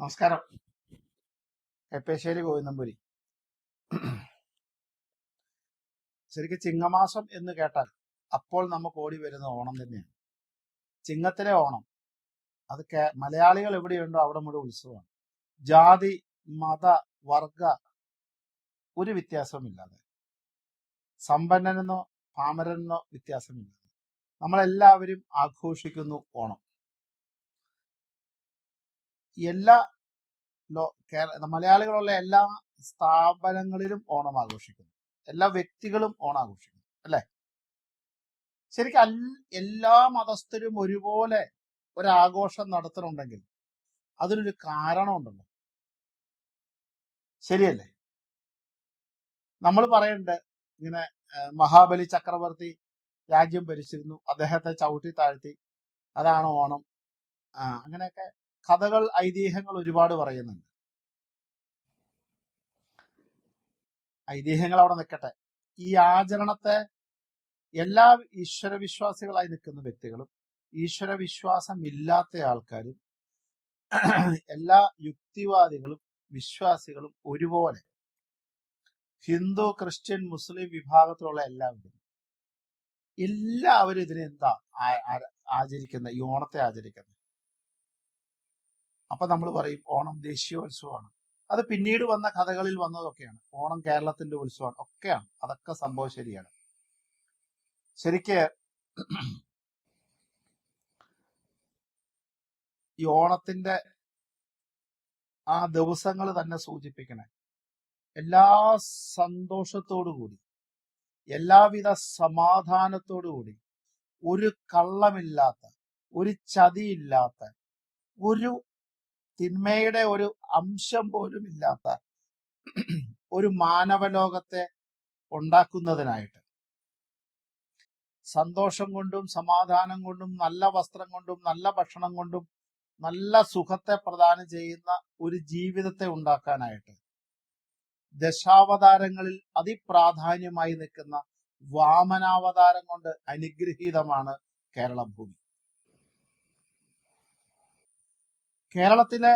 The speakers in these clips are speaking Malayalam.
നമസ്കാരം. എപ്പേശ്ശേരി ഗോവിന്ദംപുരി. ശരിക്കും ചിങ്ങമാസം എന്ന് കേട്ടാൽ അപ്പോൾ നമുക്ക് ഓടി വരുന്ന ഓണം തന്നെയാണ്. ചിങ്ങത്തിലെ ഓണം. അത് മലയാളികൾ എവിടെയുണ്ടോ അവിടെ മുഴുവൻ ഉത്സവമാണ്. ജാതി മത വർഗ ഒരു വ്യത്യാസവുമില്ലാതെ. സമ്പന്നനെന്നോ പാമരനെന്നോ വ്യത്യാസമില്ലാതെ നമ്മളെല്ലാവരും ആഘോഷിക്കുന്നു ഓണം. എല്ലാ ലോ കേര- മലയാളികളുള്ള എല്ലാ സ്ഥാപനങ്ങളിലും ഓണം ആഘോഷിക്കുന്നു. എല്ലാ വ്യക്തികളും ഓണം ആഘോഷിക്കുന്നു അല്ലേ? ശരിക്കും എല്ലാ മതസ്ഥരും ഒരുപോലെ ഒരാഘോഷം നടത്തണുണ്ടെങ്കിൽ അതിനൊരു കാരണമുണ്ടല്ലോ. ശരിയല്ലേ? നമ്മൾ പറയണ്ട് ഇങ്ങനെ മഹാബലി ചക്രവർത്തി രാജ്യം ഭരിച്ചിരുന്നു അദ്ദേഹത്തെ ചവിട്ടി താഴ്ത്തി അതാണ് ഓണം. ആ അങ്ങനെയൊക്കെ കഥകൾ ഐതിഹ്യങ്ങൾ ഒരുപാട് പറയുന്നുണ്ട്. ഐതിഹ്യങ്ങൾ അവിടെ നിൽക്കട്ടെ. ഈ ആചരണത്തെ എല്ലാ ഈശ്വരവിശ്വാസികളായി നിൽക്കുന്ന വ്യക്തികളും ഈശ്വര വിശ്വാസം ഇല്ലാത്ത ആൾക്കാരും എല്ലാ യുക്തിവാദികളും വിശ്വാസികളും ഒരുപോലെ ഹിന്ദു ക്രിസ്ത്യൻ മുസ്ലിം വിഭാഗത്തിലുള്ള എല്ലാവരും എല്ലാവരും ഇതിനെന്താ ആചരിക്കുന്ന ഈ ഓണത്തെ ആചരിക്കുന്നത്? അപ്പൊ നമ്മൾ പറയും ഓണം ദേശീയോത്സവമാണ്. അത് പിന്നീട് വന്ന കഥകളിൽ വന്നതൊക്കെയാണ്. ഓണം കേരളത്തിന്റെ ഉത്സവമാണ്. ഒക്കെയാണ്. അതൊക്കെ സംഭവം ശരിയാണ്. ശരിക്ക് ഈ ഓണത്തിന്റെ ആ ദിവസങ്ങൾ തന്നെ സൂചിപ്പിക്കണേ. എല്ലാ സന്തോഷത്തോടു കൂടി എല്ലാവിധ സമാധാനത്തോടു കൂടി ഒരു കള്ളമില്ലാത്ത ഒരു ചതിയില്ലാത്ത ഒരു തിന്മയുടെ ഒരു അംശം പോലും ഇല്ലാത്ത ഒരു മാനവലോകത്തെ ഉണ്ടാക്കുന്നതിനായിട്ട്. സന്തോഷം കൊണ്ടും സമാധാനം കൊണ്ടും നല്ല വസ്ത്രം കൊണ്ടും നല്ല ഭക്ഷണം കൊണ്ടും നല്ല സുഖത്തെ പ്രദാനം ചെയ്യുന്ന ഒരു ജീവിതത്തെ ഉണ്ടാക്കാനായിട്ട് ദശാവതാരങ്ങളിൽ അതിപ്രാധാന്യമായി നിൽക്കുന്ന വാമനാവതാരം കൊണ്ട് അനുഗ്രഹീതമാണ് കേരള ഭൂമി കേരളത്തിലെ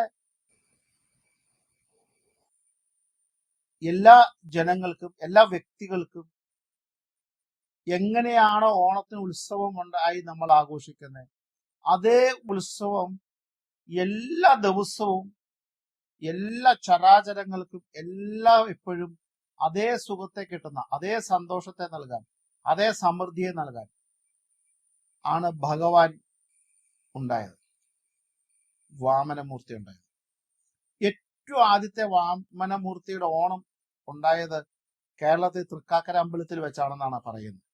എല്ലാ ജനങ്ങൾക്കും എല്ലാ വ്യക്തികൾക്കും എങ്ങനെയാണോ ഓണത്തിന് ഉത്സവം ഉണ്ടായി നമ്മൾ ആഘോഷിക്കുന്നത് അതേ ഉത്സവം എല്ലാ ദിവസവും എല്ലാ ചരാചരങ്ങൾക്കും എല്ലാ എപ്പോഴും അതേ സുഖത്തെ കിട്ടുന്ന അതേ സന്തോഷത്തെ നൽകാൻ അതേ സമൃദ്ധിയെ നൽകാൻ ആണ് ഭഗവാൻ ഉണ്ടായത്. വാമനമൂർത്തി ഉണ്ടായത് ഏറ്റവും ആദ്യത്തെ വാമനമൂർത്തിയുടെ ഓണം ഉണ്ടായത് കേരളത്തിൽ തൃക്കാക്കര അമ്പലത്തിൽ വെച്ചാണെന്നാണ് പറയുന്നത്.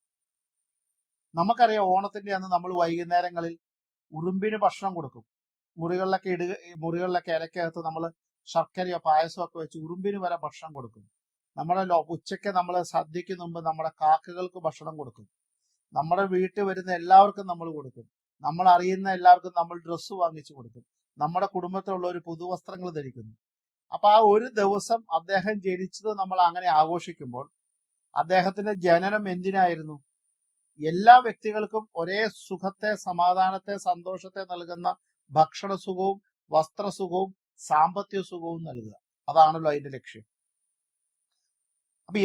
നമുക്കറിയാം ഓണത്തിന്റെ അന്ന് നമ്മൾ വൈകുന്നേരങ്ങളിൽ ഉറുമ്പിന് ഭക്ഷണം കൊടുക്കും. മുറികളിലൊക്കെ ഇടുക മുറികളിലൊക്കെ ഇലക്കകത്ത് നമ്മൾ ശർക്കരയോ പായസമോ ഒക്കെ വെച്ച് ഉറുമ്പിന് വരെ ഭക്ഷണം കൊടുക്കും. നമ്മുടെ ഉച്ചയ്ക്ക് നമ്മൾ സദ്യയ്ക്ക് മുമ്പ് നമ്മുടെ കാക്കകൾക്ക് ഭക്ഷണം കൊടുക്കും. നമ്മുടെ വീട്ടിൽ വരുന്ന എല്ലാവർക്കും നമ്മൾ കൊടുക്കും. നമ്മൾ അറിയുന്ന എല്ലാവർക്കും നമ്മൾ ഡ്രസ്സ് വാങ്ങിച്ചു കൊടുക്കും. നമ്മുടെ കുടുംബത്തിലുള്ള ഒരു പുതുവസ്ത്രങ്ങൾ ധരിക്കുന്നു. അപ്പൊ ആ ഒരു ദിവസം അദ്ദേഹം ജനിച്ചത് നമ്മൾ അങ്ങനെ ആഘോഷിക്കുമ്പോൾ അദ്ദേഹത്തിന്റെ ജനനം എന്തിനായിരുന്നു? എല്ലാ വ്യക്തികൾക്കും ഒരേ സുഖത്തെ സമാധാനത്തെ സന്തോഷത്തെ നൽകുന്ന ഭക്ഷണ സുഖവും വസ്ത്രസുഖവും സാമ്പത്തിക സുഖവും നൽകുക. അതാണല്ലോ അതിന്റെ ലക്ഷ്യം. അപ്പൊ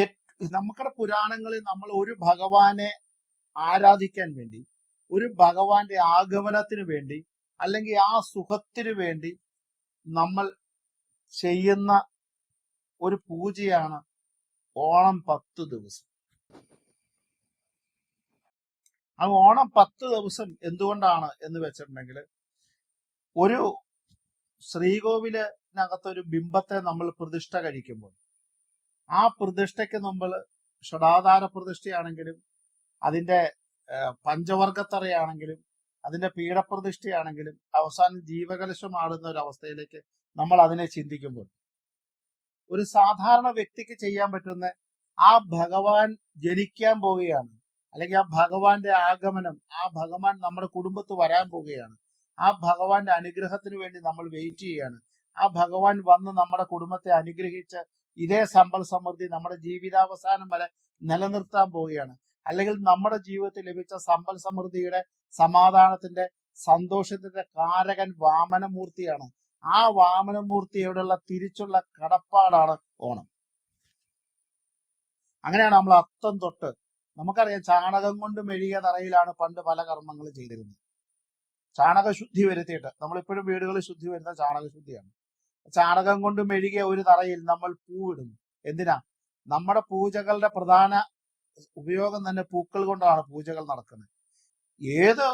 നമ്മുടെ പുരാണങ്ങളിൽ നമ്മൾ ഒരു ഭഗവാനെ ആരാധിക്കാൻ വേണ്ടി ഒരു ഭഗവാന്റെ ആഗമനത്തിന് വേണ്ടി അല്ലെങ്കിൽ ആ സുഖത്തിനു വേണ്ടി നമ്മൾ ചെയ്യുന്ന ഒരു പൂജയാണ് ഓണം പത്ത് ദിവസം. ആ ഓണം പത്ത് ദിവസം എന്തുകൊണ്ടാണ് എന്ന് വെച്ചിട്ടുണ്ടെങ്കിൽ ഒരു ശ്രീകോവിലിനകത്ത് ഒരു ബിംബത്തെ നമ്മൾ പ്രതിഷ്ഠ കഴിക്കുമ്പോൾ ആ പ്രതിഷ്ഠയ്ക്ക് നമ്മൾ ഷടാധാര പ്രതിഷ്ഠയാണെങ്കിലും അതിന്റെ പഞ്ചവർഗത്തറയാണെങ്കിലും അതിന്റെ പീഠപ്രതിഷ്ഠയാണെങ്കിലും അവസാനം ജീവകലശം ആടുന്ന ഒരു അവസ്ഥയിലേക്ക് നമ്മൾ അതിനെ ചിന്തിക്കുമ്പോൾ ഒരു സാധാരണ വ്യക്തിക്ക് ചെയ്യാൻ പറ്റുന്ന ആ ഭഗവാൻ ജനിക്കാൻ പോവുകയാണ്. അല്ലെങ്കിൽ ആ ഭഗവാന്റെ ആഗമനം ആ ഭഗവാൻ നമ്മുടെ കുടുംബത്ത് വരാൻ പോവുകയാണ്. ആ ഭഗവാന്റെ അനുഗ്രഹത്തിന് വേണ്ടി നമ്മൾ വെയിറ്റ് ചെയ്യുകയാണ്. ആ ഭഗവാൻ വന്ന് നമ്മുടെ കുടുംബത്തെ അനുഗ്രഹിച്ച് ഇതേ സമ്പൽ സമൃദ്ധി നമ്മുടെ ജീവിതാവസാനം വരെ നിലനിർത്താൻ പോവുകയാണ്. അല്ലെങ്കിൽ നമ്മുടെ ജീവിതത്തിൽ ലഭിച്ച സമ്പൽ സമൃദ്ധിയുടെ സമാധാനത്തിന്റെ സന്തോഷത്തിന്റെ കാരകൻ വാമനമൂർത്തിയാണ്. ആ വാമനമൂർത്തിയോടുള്ള തിരിച്ചുള്ള കടപ്പാടാണ് ഓണം. അങ്ങനെയാണ് നമ്മൾ അത്തം തൊട്ട് നമുക്കറിയാം ചാണകം കൊണ്ട് മെഴുകിയ തറയിലാണ് പണ്ട് പല കർമ്മങ്ങളും ചെയ്തിരുന്നത്. ചാണക ശുദ്ധി വരുത്തിയിട്ട് നമ്മളിപ്പോഴും വീടുകളിൽ ശുദ്ധി വരുന്ന ചാണക ശുദ്ധിയാണ് ചാണകം കൊണ്ട് മെഴുകിയ ഒരു തറയിൽ നമ്മൾ പൂവിടുന്നു. എന്തിനാ? നമ്മുടെ പൂജകളുടെ പ്രധാന ഉപയോഗം തന്നെ പൂക്കൾ കൊണ്ടാണ് പൂജകൾ നടക്കുന്നത്. ഏത്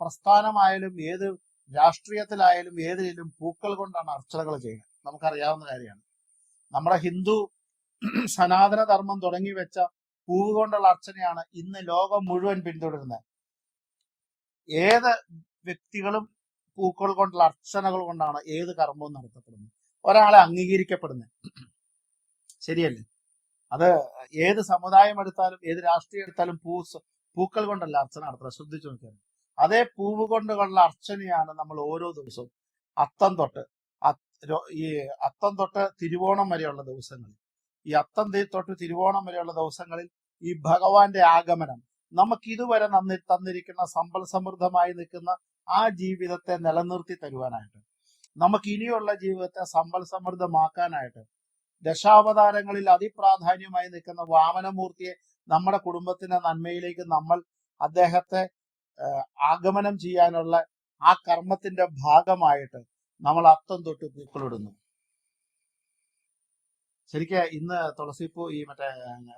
പ്രസ്ഥാനമായാലും ഏത് രാഷ്ട്രീയത്തിലായാലും ഏതിലും പൂക്കൾ കൊണ്ടാണ് അർച്ചനകൾ ചെയ്യുന്നത്. നമുക്കറിയാവുന്ന കാര്യമാണ്. നമ്മുടെ ഹിന്ദു സനാതന ധർമ്മം തുടങ്ങി വെച്ച പൂവ് കൊണ്ടുള്ള അർച്ചനയാണ് ഇന്ന് ലോകം മുഴുവൻ പിന്തുടരുന്നത്. ഏത് വ്യക്തികളും പൂക്കൾ കൊണ്ടുള്ള അർച്ചനകൾ കൊണ്ടാണ് ഏത് കർമ്മവും നടത്തപ്പെടുന്നത്. ഒരാളെ അംഗീകരിക്കപ്പെടുന്നത്. ശരിയല്ലേ? അത് ഏത് സമുദായം എടുത്താലും ഏത് രാഷ്ട്രീയം എടുത്താലും പൂ പൂക്കൾ കൊണ്ടല്ല അർച്ചന നടത്തുന്നത് ശ്രദ്ധിച്ചു നോക്കിയാൽ അതേ പൂവ് കൊണ്ടുള്ള അർച്ചനയാണ് നമ്മൾ ഓരോ ദിവസവും. അത്തം തൊട്ട് ഈ അത്തം തൊട്ട് തിരുവോണം വരെയുള്ള ദിവസങ്ങളിൽ ഈ അത്തം തൊട്ട് തിരുവോണം വരെയുള്ള ദിവസങ്ങളിൽ ഈ ഭഗവാന്റെ ആഗമനം നമുക്ക് ഇതുവരെ നന്ദി തന്നിരിക്കുന്ന സമ്പൽ സമൃദ്ധമായി നിൽക്കുന്ന ആ ജീവിതത്തെ നിലനിർത്തി തരുവാനായിട്ട് നമുക്ക് ഇനിയുള്ള ജീവിതത്തെ സമ്പൽ സമൃദ്ധമാക്കാനായിട്ട് ദശാവതാരങ്ങളിൽ അതിപ്രാധാന്യമായി നിൽക്കുന്ന വാമനമൂർത്തിയെ നമ്മുടെ കുടുംബത്തിന്റെ നന്മയിലേക്ക് നമ്മൾ അദ്ദേഹത്തെ ആഗമനം ചെയ്യാനുള്ള ആ കർമ്മത്തിന്റെ ഭാഗമായിട്ട് നമ്മൾ അത്തം തൊട്ട് പൂക്കളിടുന്നു. ശരിക്കും ഇന്ന് തുളസിപ്പൂ ഈ മറ്റേ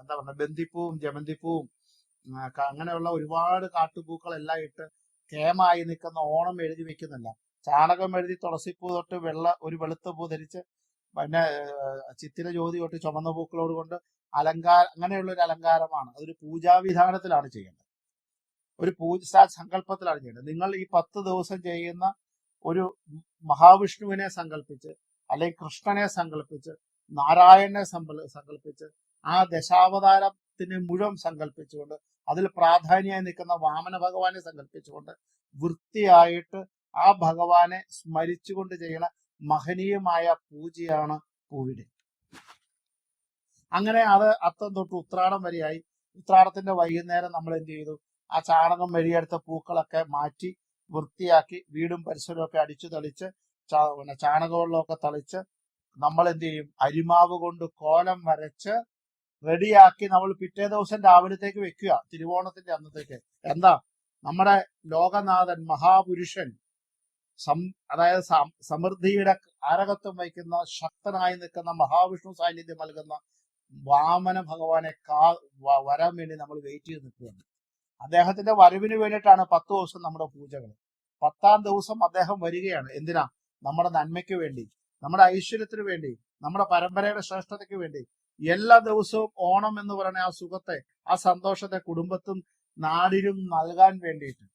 എന്താ പറയുക ബന്ദിപ്പൂവും ജമന്തിപ്പൂവും അങ്ങനെയുള്ള ഒരുപാട് കാട്ടുപൂക്കളെല്ലാം ഇട്ട് കേമായി നിൽക്കുന്ന ഓണം എഴുതി വെക്കുന്നില്ല. ചാണകം എഴുതി തുളസിപ്പൂ തൊട്ട് വെള്ള ഒരു വെളുത്ത പൂ ധരിച്ച് പിന്നെ ചിത്തിര ജ്യോതി തൊട്ട് ചുമന്ന പൂക്കളോട് കൊണ്ട് അലങ്കാര അങ്ങനെയുള്ള ഒരു അലങ്കാരമാണ്. അതൊരു പൂജാവിധാനത്തിലാണ് ചെയ്യേണ്ടത്. ഒരു പൂജ സങ്കല്പത്തിലാണ് ചെയ്യേണ്ടത്. നിങ്ങൾ ഈ പത്ത് ദിവസം ചെയ്യുന്ന ഒരു മഹാവിഷ്ണുവിനെ സങ്കല്പിച്ച് അല്ലെങ്കിൽ കൃഷ്ണനെ സങ്കല്പിച്ച് നാരായണനെ സങ്കല്പിച്ച് ആ ദശാവതാരത്തിന് മുഴുവൻ സങ്കല്പിച്ചുകൊണ്ട് അതിൽ പ്രാധാന്യമായി നിൽക്കുന്ന വാമന ഭഗവാനെ സങ്കല്പിച്ചുകൊണ്ട് വൃത്തിയായിട്ട് ആ ഭഗവാനെ സ്മരിച്ചുകൊണ്ട് ചെയ്യുന്ന മഹനീയമായ പൂജയാണ് പൂവിടെ. അങ്ങനെ അത് അത്തം തൊട്ട് ഉത്രാടം വരെയായി. ഉത്രാടത്തിന്റെ വൈകുന്നേരം നമ്മൾ എന്ത് ചെയ്തു? ആ ചാണകം വഴിയെടുത്ത പൂക്കളൊക്കെ മാറ്റി വൃത്തിയാക്കി വീടും പരിസരമൊക്കെ അടിച്ചു തളിച്ച് ചാണകങ്ങളിലൊക്കെ തളിച്ച് നമ്മൾ എന്ത് ചെയ്യും? അരിമാവ് കൊണ്ട് കോലം വരച്ച് റെഡിയാക്കി നമ്മൾ പിറ്റേ ദിവസം രാവിലത്തേക്ക് വെക്കുക. തിരുവോണത്തിന്റെ അന്നത്തേക്ക്. എന്താ? നമ്മുടെ ലോകനാഥൻ മഹാപുരുഷൻ അതായത് സമൃദ്ധിയുടെ ആരകത്വം വഹിക്കുന്ന ശക്തനായി നിൽക്കുന്ന മഹാവിഷ്ണു സാന്നിധ്യം നൽകുന്ന വാമന ഭഗവാനെ കാ വരാൻ വേണ്ടി നമ്മൾ വെയിറ്റ് ചെയ്ത് നിൽക്കുകയാണ്. അദ്ദേഹത്തിന്റെ വരവിന് വേണ്ടിയിട്ടാണ് പത്ത് ദിവസം നമ്മുടെ പൂജകൾ. പത്താം ദിവസം അദ്ദേഹം വരികയാണ്. എന്തിനാ? നമ്മുടെ നന്മയ്ക്ക് വേണ്ടി നമ്മുടെ ഐശ്വര്യത്തിന് വേണ്ടി നമ്മുടെ പരമ്പരയുടെ ശ്രേഷ്ഠതയ്ക്ക് വേണ്ടി. എല്ലാ ദിവസവും ഓണം എന്ന് പറയുന്ന ആ സുഖത്തെ ആ സന്തോഷത്തെ കുടുംബത്തും നാടിനും നൽകാൻ വേണ്ടിയിട്ട്.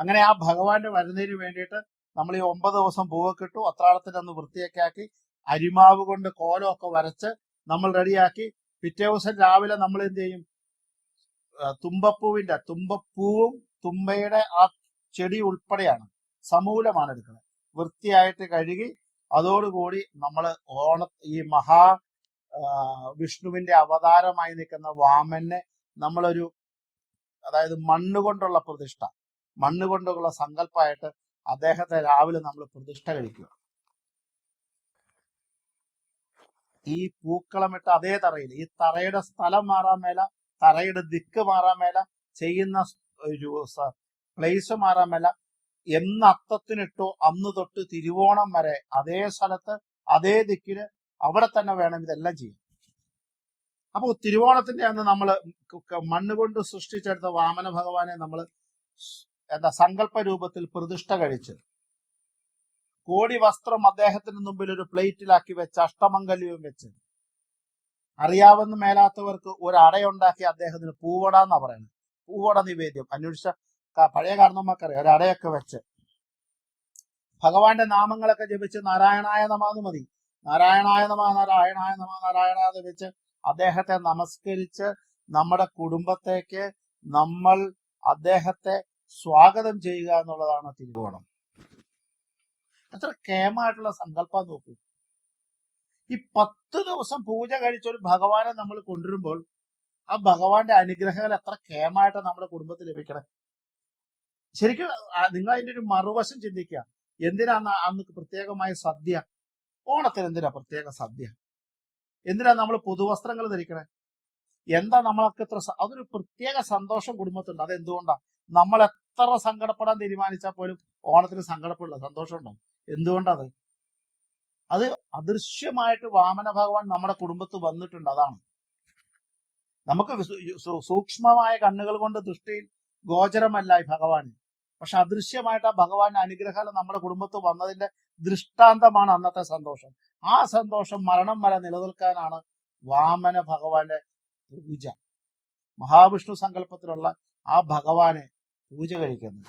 അങ്ങനെ ആ ഭഗവാന്റെ വരുന്നതിന് വേണ്ടിയിട്ട് നമ്മൾ ഈ ഒമ്പത് ദിവസം പൂവൊക്കെ ഇട്ടു അത്രാളത്തിന്റെ അന്ന് വൃത്തിയൊക്കെ ആക്കി അരിമാവ് കൊണ്ട് കോലമൊക്കെ വരച്ച് നമ്മൾ റെഡിയാക്കി പിറ്റേ ദിവസം രാവിലെ നമ്മൾ എന്ത് ചെയ്യും? തുമ്പപ്പൂവിന്റെ തുമ്പപ്പൂവും തുമ്പയുടെ ആ ചെടി ഉൾപ്പെടെയാണ് സമൂലമാണ് എടുക്കുന്നത്. വൃത്തിയായിട്ട് കഴുകി അതോടുകൂടി നമ്മൾ ഓണ ഈ മഹാ വിഷ്ണുവിന്റെ അവതാരമായി നിൽക്കുന്ന വാമനെ നമ്മളൊരു അതായത് മണ്ണുകൊണ്ടുള്ള പ്രതിഷ്ഠ. മണ്ണ് കൊണ്ടുള്ള സങ്കല്പമായിട്ട് അദ്ദേഹത്തെ രാവിലെ നമ്മൾ പ്രതിഷ്ഠ കഴിക്കുക. ഈ പൂക്കളമിട്ട അതേ തറയിൽ ഈ തറയുടെ സ്ഥലം മാറാൻ മേല തറയുടെ ദിക്ക് മാറാൻ മേല ചെയ്യുന്ന പ്ലേസ് മാറാൻ മേല എന്ന് അത്തത്തിനിട്ടോ അന്ന് തൊട്ട് തിരുവോണം വരെ അതേ സ്ഥലത്ത് അതേ ദിക്കിന് അവിടെ തന്നെ വേണം ഇതെല്ലാം ചെയ്യാൻ. അപ്പൊ തിരുവോണത്തിന്റെ അന്ന് നമ്മൾ മണ്ണ് കൊണ്ട് സൃഷ്ടിച്ചെടുത്ത വാമന ഭഗവാനെ നമ്മൾ എന്താ സങ്കല്പ രൂപത്തിൽ പ്രതിഷ്ഠ കഴിച്ച് കോടി വസ്ത്രം അദ്ദേഹത്തിന് മുമ്പിൽ ഒരു പ്ലേറ്റിലാക്കി വെച്ച് അഷ്ടമംഗല്യവും വെച്ച് അറിയാവുന്ന മേലാത്തവർക്ക് ഒരു അടയുണ്ടാക്കി അദ്ദേഹത്തിന് പൂവട എന്നാ പറയുന്നത്. പൂവട നിവേദ്യം. അന്വേഷിച്ച പഴയ കാരണന്മാർക്കറിയാം ഒരു അടയൊക്കെ വെച്ച്. ഭഗവാന്റെ നാമങ്ങളൊക്കെ ജപിച്ച് നാരായണായ നമാന്ന് മതി. നാരായണായ നമ നാരായണായ നമ നാരായണ എന്ന് വെച്ച് അദ്ദേഹത്തെ നമസ്കരിച്ച് നമ്മുടെ കുടുംബത്തേക്ക് നമ്മൾ അദ്ദേഹത്തെ സ്വാഗതം ചെയ്യുക എന്നുള്ളതാണ് തിരുവോണം. എത്ര കേമായിട്ടുള്ള സങ്കല്പം നോക്കൂ. ഈ പത്ത് ദിവസം പൂജ കഴിച്ച ഒരു ഭഗവാനെ നമ്മൾ കൊണ്ടുവരുമ്പോൾ ആ ഭഗവാന്റെ അനുഗ്രഹങ്ങൾ എത്ര കേമായിട്ട് നമ്മുടെ കുടുംബത്തിൽ ലഭിക്കണം? ശരിക്കും നിങ്ങൾ അതിന്റെ ഒരു മറുവശം ചിന്തിക്കുക. എന്തിനാ അന്ന് പ്രത്യേകമായ സദ്യ? ഓണത്തിന് എന്തിനാ പ്രത്യേക സദ്യ? എന്തിനാ നമ്മൾ പുതുവസ്ത്രങ്ങൾ ധരിക്കണേ? എന്താ നമ്മളൊക്കെ എത്ര അതൊരു പ്രത്യേക സന്തോഷം കുടുംബത്തിലുണ്ട്. അത് എന്തുകൊണ്ടാണ് നമ്മൾ എത്ര സങ്കടപ്പെടാൻ തീരുമാനിച്ചാൽ പോലും ഓണത്തിന് സങ്കടപ്പെടില്ല. സന്തോഷം ഉണ്ടാവും എന്തുകൊണ്ടത്? അത് അദൃശ്യമായിട്ട് വാമന ഭഗവാൻ നമ്മുടെ കുടുംബത്ത് വന്നിട്ടുണ്ട്. അതാണ്. നമുക്ക് സൂക്ഷ്മമായ കണ്ണുകൾ കൊണ്ട് ദൃഷ്ടിയിൽ ഗോചരമല്ല ഈ ഭഗവാൻ. പക്ഷെ അദൃശ്യമായിട്ട് ആ ഭഗവാന്റെ അനുഗ്രഹം നമ്മുടെ കുടുംബത്ത് വന്നതിന്റെ ദൃഷ്ടാന്തമാണ് അന്നത്തെ സന്തോഷം. ആ സന്തോഷം മരണം വരെ നിലനിൽക്കാനാണ് വാമന ഭഗവാന്റെ പൂജ. മഹാവിഷ്ണു സങ്കല്പത്തിലുള്ള ആ ഭഗവാനെ പൂജ കഴിക്കുന്നത്.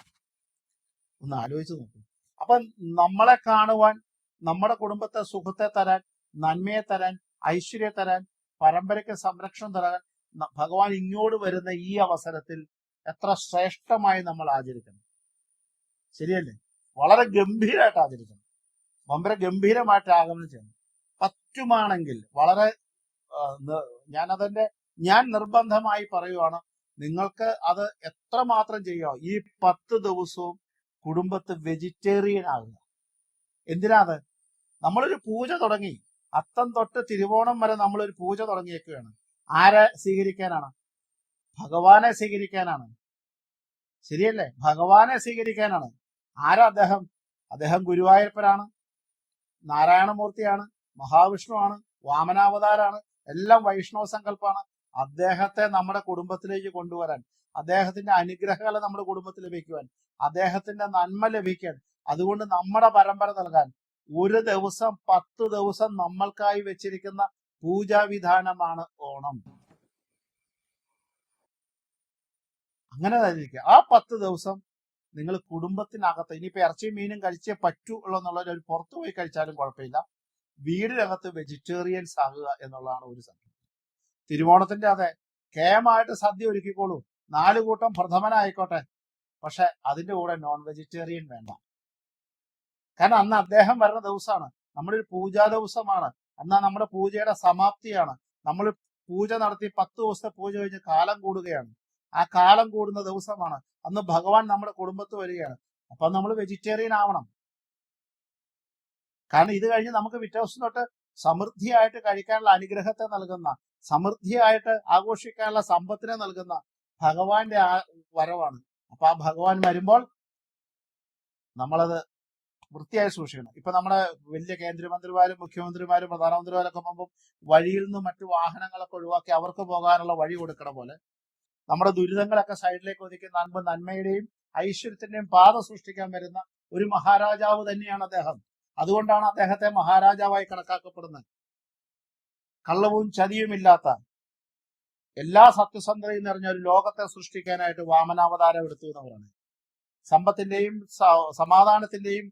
ഒന്ന് ആലോചിച്ച് നോക്കൂ. അപ്പൊ നമ്മളെ കാണുവാൻ നമ്മുടെ കുടുംബത്തെ സുഖത്തെ തരാൻ നന്മയെ തരാൻ ഐശ്വര്യ തരാൻ പരമ്പരയ്ക്ക് സംരക്ഷണം തരാൻ ഭഗവാൻ ഇങ്ങോട്ട് വരുന്ന ഈ അവസരത്തിൽ എത്ര ശ്രേഷ്ഠമായി നമ്മൾ ആചരിക്കണം. ശരിയല്ലേ? വളരെ ഗംഭീരമായിട്ട് ആചരിക്കണം. വളരെ ഗംഭീരമായിട്ട് ആഗമനം ചെയ്യണം. പറ്റുമാണെങ്കിൽ വളരെ ഞാനതിന്റെ ഞാൻ നിർബന്ധമായി പറയുവാണ് നിങ്ങൾക്ക് അത് എത്ര മാത്രം ചെയ്യാം ഈ പത്ത് ദിവസവും കുടുംബത്ത് വെജിറ്റേറിയൻ ആകുക. എന്തിനാ അത്? നമ്മളൊരു പൂജ തുടങ്ങി. അത്തം തൊട്ട് തിരുവോണം വരെ നമ്മളൊരു പൂജ തുടങ്ങിയേക്കുകയാണ്. ആരെ സ്വീകരിക്കാനാണ്? ഭഗവാനെ സ്വീകരിക്കാനാണ്. ശരിയല്ലേ? ഭഗവാനെ സ്വീകരിക്കാനാണ്. ആരാ അദ്ദേഹം? അദ്ദേഹം ഗുരുവായൂരപ്പനാണ് നാരായണമൂർത്തിയാണ് മഹാവിഷ്ണുവാണ് വാമനാവതാരാണ് എല്ലാം വൈഷ്ണവ സങ്കല്പമാണ് അദ്ദേഹത്തെ നമ്മുടെ കുടുംബത്തിലേക്ക് കൊണ്ടുവരാൻ അദ്ദേഹത്തിന്റെ അനുഗ്രഹങ്ങളെ നമ്മുടെ കുടുംബത്തിൽ ലഭിക്കുവാൻ അദ്ദേഹത്തിന്റെ നന്മ ലഭിക്കാൻ അതുകൊണ്ട് നമ്മുടെ പരമ്പര നൽകാൻ ഒരു ദിവസം പത്ത് ദിവസം നമ്മൾക്കായി വെച്ചിരിക്കുന്ന പൂജാവിധാനമാണ് ഓണം. അങ്ങനെ തന്നെ ആ പത്ത് ദിവസം നിങ്ങൾ കുടുംബത്തിനകത്ത് ഇനിയിപ്പോ ഇറച്ചിയും മീനും കഴിച്ചേ പറ്റൂ എന്നുള്ള ഒരു പുറത്തു പോയി കഴിച്ചാലും കുഴപ്പമില്ല. വീടിനകത്ത് വെജിറ്റേറിയൻസ് ആകുക എന്നുള്ളതാണ് ഒരു സംഗതി തിരുവോണത്തിന്റെ അതെ. കേമായിട്ട് സദ്യ ഒരുക്കിക്കോളൂ. നാല് കൂട്ടം പ്രഥമനായിക്കോട്ടെ. പക്ഷെ അതിന്റെ കൂടെ നോൺ വെജിറ്റേറിയൻ വേണ്ട. കാരണം അന്ന് അദ്ദേഹം വരുന്ന ദിവസമാണ്. നമ്മുടെ ഒരു പൂജാ ദിവസമാണ്. അന്ന് നമ്മുടെ പൂജയുടെ സമാപ്തിയാണ്. നമ്മൾ പൂജ നടത്തി പത്ത് ദിവസത്തെ പൂജ കഴിഞ്ഞ് കാലം കൂടുകയാണ്. ആ കാലം കൂടുന്ന ദിവസമാണ്. അന്ന് ഭഗവാൻ നമ്മുടെ കുടുംബത്ത് വരികയാണ്. അപ്പൊ നമ്മൾ വെജിറ്റേറിയൻ ആവണം. കാരണം ഇത് കഴിഞ്ഞ് നമുക്ക് പിറ്റേ തൊട്ട് സമൃദ്ധിയായിട്ട് കഴിക്കാനുള്ള അനുഗ്രഹത്തെ നൽകുന്ന സമൃദ്ധിയായിട്ട് ആഘോഷിക്കാനുള്ള സമ്പത്തിനെ നൽകുന്ന ഭഗവാന്റെ ആ വരവാണ്. അപ്പൊ ആ ഭഗവാൻ വരുമ്പോൾ നമ്മളത് വൃത്തിയായി സൂക്ഷിക്കണം. ഇപ്പൊ നമ്മുടെ വലിയ കേന്ദ്രമന്ത്രിമാരും മുഖ്യമന്ത്രിമാരും പ്രധാനമന്ത്രിമാരൊക്കെ പോകുമ്പോൾ വഴിയിൽ നിന്ന് മറ്റു വാഹനങ്ങളൊക്കെ ഒഴിവാക്കി അവർക്ക് പോകാനുള്ള വഴി കൊടുക്കണ പോലെ നമ്മുടെ ദുരിതങ്ങളൊക്കെ സൈഡിലേക്ക് ഒതുക്കി നന്മ നന്മയുടെയും ഐശ്വര്യത്തിന്റെയും പാത സൃഷ്ടിക്കാൻ വരുന്ന ഒരു മഹാരാജാവ് തന്നെയാണ് അദ്ദേഹം. അതുകൊണ്ടാണ് അദ്ദേഹത്തെ മഹാരാജാവായി കണക്കാക്കപ്പെടുന്നത്. കള്ളവും ചതിയുമില്ലാത്ത എല്ലാ സത്യസന്ധതയും നിറഞ്ഞ ഒരു ലോകത്തെ സൃഷ്ടിക്കാനായിട്ട് വാമനാവതാരം എടുത്തു എന്നവരാണ്. സമ്പത്തിന്റെയും സമാധാനത്തിന്റെയും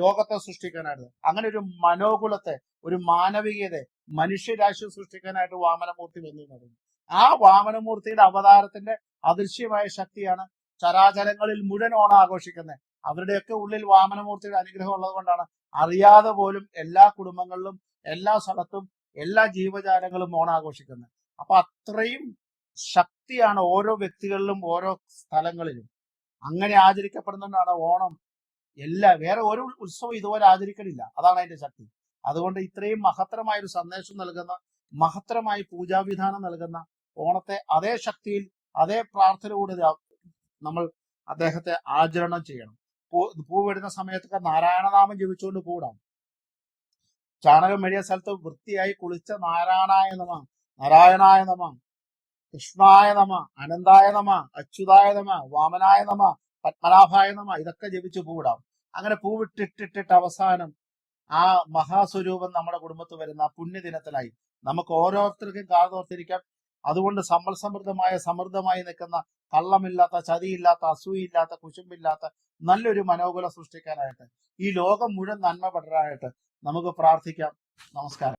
ലോകത്തെ സൃഷ്ടിക്കാനായിട്ട് അങ്ങനെ ഒരു മനോകുലത്തെ ഒരു മാനവികതയെ മനുഷ്യരാശി സൃഷ്ടിക്കാനായിട്ട് വാമനമൂർത്തി വന്നു പറയുന്നു ആ വാമനമൂർത്തിയുടെ അവതാരത്തിന്റെ അദൃശ്യമായ ശക്തിയാണ് ചരാചരങ്ങളിൽ മുഴുവൻ ഓണം ആഘോഷിക്കുന്നത്. അവരുടെയൊക്കെ ഉള്ളിൽ വാമനമൂർത്തിയുടെ അനുഗ്രഹം ഉള്ളത് കൊണ്ടാണ്. അറിയാതെ പോലും എല്ലാ കുടുംബങ്ങളിലും എല്ലാ സ്ഥലത്തും എല്ലാ ജീവജാലങ്ങളും ഓണം ആഘോഷിക്കുന്നത് അപ്പൊ അത്രയും ശക്തിയാണ് ഓരോ വ്യക്തികളിലും ഓരോ സ്ഥലങ്ങളിലും. അങ്ങനെ ആചരിക്കപ്പെടുന്നതുകൊണ്ടാണ് ഓണം എല്ലാ വേറെ ഒരു ഉത്സവം ഇതുപോലെ ആചരിക്കണില്ല അതാണ് അതിന്റെ ശക്തി. അതുകൊണ്ട് ഇത്രയും മഹത്തരമായ ഒരു സന്ദേശം നൽകുന്ന മഹത്തരമായി പൂജാവിധാനം നൽകുന്ന ഓണത്തെ അതേ ശക്തിയിൽ അതേ പ്രാർത്ഥനയോടെ നമ്മൾ അദ്ദേഹത്തെ ആചരണം ചെയ്യണം. പൂവിടുന്ന സമയത്തൊക്കെ നാരായണനാമം ജപിച്ചുകൊണ്ട് കൂടാം ചാണകം മെഴിയ സ്ഥലത്ത് വൃത്തിയായി കുളിച്ച നാരായണായ നമ നാരായണായ നമ കൃഷ്ണായ നമ അനന്തായ നമ അച്യുതായ നമ വാമനായ നമ പത്മനാഭായ നമ ഇതൊക്കെ ജപിച്ച് പൂവിടാം. അങ്ങനെ പൂവിട്ടിട്ടിട്ടിട്ട് അവസാനം ആ മഹാസ്വരൂപം നമ്മുടെ കുടുംബത്ത് വരുന്ന പുണ്യദിനത്തിലായി. നമുക്ക് ഓരോരുത്തർക്കും കാതോർത്തിരിക്കാം. അതുകൊണ്ട് സമ്പൽ സമൃദ്ധമായ സമൃദ്ധമായി നിൽക്കുന്ന കള്ളമില്ലാത്ത ചതിയില്ലാത്ത അസൂയില്ലാത്ത കുശുമ്പില്ലാത്ത നല്ലൊരു മനോകുല സൃഷ്ടിക്കാനായിട്ട് ഈ ലോകം മുഴുവൻ നന്മ പെടാനായിട്ട് നമുക്ക് പ്രാർത്ഥിക്കാം. നമസ്കാരം.